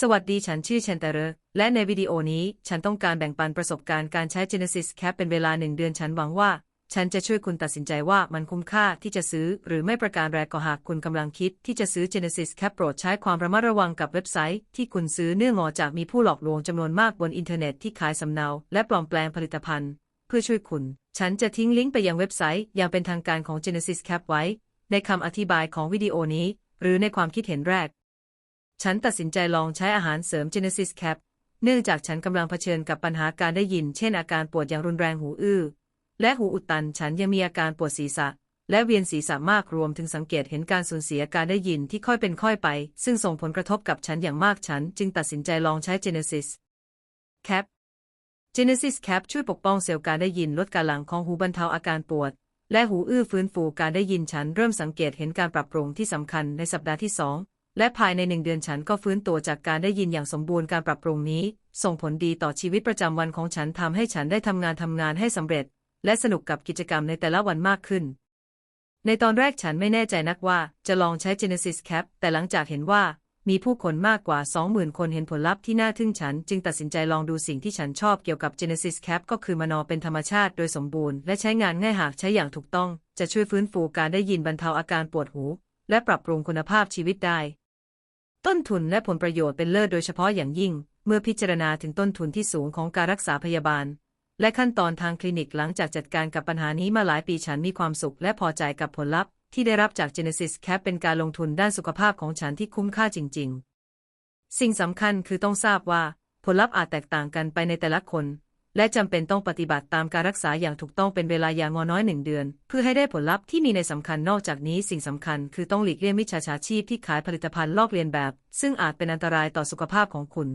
สวัสดีฉันชื่อเชนเตเรและในวิดีโอนี้ฉันต้องการแบ่งปันประสบการณ์การใช้ Genesis Cap เป็นเวลาหนึ่งเดือนฉันหวังว่า ฉันจะช่วยคุณตัดสินใจว่ามันคุ้มค่าที่จะซื้อหรือไม่ประการแรกก็หากคุณกำลังคิดที่จะซื้อ Genesis Cap โปรดใช้ความระมัดระวังกับเว็บไซต์ที่คุณซื้อเนื่องจากมีผู้หลอกลวงจำนวนมากบนอินเทอร์เน็ตที่ขายสำเนาและปลอมแปลงผลิตภัณฑ์ เพื่อช่วยคุณ ฉันจะทิ้งลิงก์ไปยังเว็บไซต์อย่างเป็นทางการของ Genesis Cap ไว้ ในคำอธิบายของวิดีโอนี้ หรือในความคิดเห็นแรก ฉันตัดสินใจลองใช้อาหารเสริม Genesis Cap เนื่องจากฉันกำลังเผชิญกับปัญหาการได้ยิน เช่นอาการปวดอย่างรุนแรงหูอื้อ และหูอุดตัน ฉันยังมีอาการปวดศีรษะ และเวียนศีรษะมากรวมถึงสังเกตเห็นการสูญเสียการได้ยินที่ค่อยเป็นค่อยไป ซึ่งส่งผลกระทบกับฉันอย่างมากฉัน จึงตัดสินใจลองใช้ Genesis Cap Genesis Cap ช่วยปกป้องเซลล์การได้ยินลดการหลังของหูบรรเทาอาการปวด และหูอื้อฟื้นฟูการได้ยินฉันเริ่มสังเกตเห็นการปรับปรุงที่สำคัญในสัปดาห์ที่สอง และภายในหนึ่งเดือนฉันก็ฟื้นตัวจากการได้ยินอย่างสมบูรณ์การปรับปรุงนี้ ส่งผลดีต่อชีวิตประจำวันของฉันทำให้ฉันได้ทำงานทำงานให้สำเร็จ และสนุกกับกิจกรรมในแต่ละวันมากขึ้น ในตอนแรกฉันไม่แน่ใจนักว่าจะลองใช้ Genesis Cap แต่หลังจากเห็นว่ามีผู้คนมากกว่า 20,000 คนเห็นผลลัพธ์ที่น่าทึ่งฉัน จึงตัดสินใจลองดูสิ่งที่ฉันชอบเกี่ยวกับ Genesis Cap ก็คือมานอเป็นธรรมชาติโดยสมบูรณ์ และใช้งานง่ายหากใช้อย่างถูกต้อง จะช่วยฟื้นฟูการได้ยินบรรเทาอาการปวดหู และปรับปรุงคุณภาพชีวิตได้ ต้นทุนและผลประโยชน์เป็นเลิศโดยเฉพาะอย่างยิ่ง เมื่อพิจารณาถึงต้นทุนที่สูงของการรักษาพยาบาล และขั้นตอนทางคลินิกหลังจากจัดการกับปัญหานี้มาหลายปีฉันมีความสุขและพอใจกับผลลัพธ์ที่ได้รับจาก Genesis Cap เป็นการลงทุนด้านสุขภาพของฉันที่คุ้มค่าจริง ๆ สิ่งสำคัญคือต้องทราบว่า ผลลัพธ์อาจแตกต่างกันไปในแต่ละคน และจำเป็นต้องปฏิบัติตามการรักษาอย่างถูกต้องเป็นเวลาอย่างน้อยหนึ่งเดือน เพื่อให้ได้ผลลัพธ์ที่มีในสำคัญนอกจากนี้สิ่งสำคัญคือต้องหลีกเลี่ยงมิจฉาชีพที่ขายผลิตภัณฑ์ลอกเลียนแบบ ซึ่งอาจเป็นอันตรายต่อสุขภาพของคุณ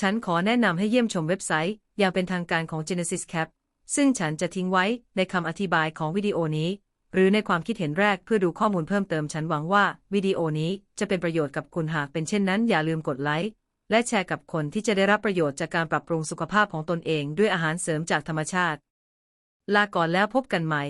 ฉันขอแนะนำให้เยี่ยมชมเว็บไซต์ อย่างเป็นทางการของ Genesis Cap ซึ่งฉันจะทิ้งไว้ในคำอธิบายของวิดีโอนี้ หรือในความคิดเห็นแรกเพื่อดูข้อมูลเพิ่มเติมฉันหวังว่าวิดีโอนี้จะเป็นประโยชน์กับคุณหากเป็นเช่นนั้นอย่าลืมกดไลค์ และแชร์กับคนที่จะได้รับประโยชน์จากการปรับปรุงสุขภาพของตนเองด้วยอาหารเสริมจากธรรมชาติ ลาก่อนแล้วพบกันใหม่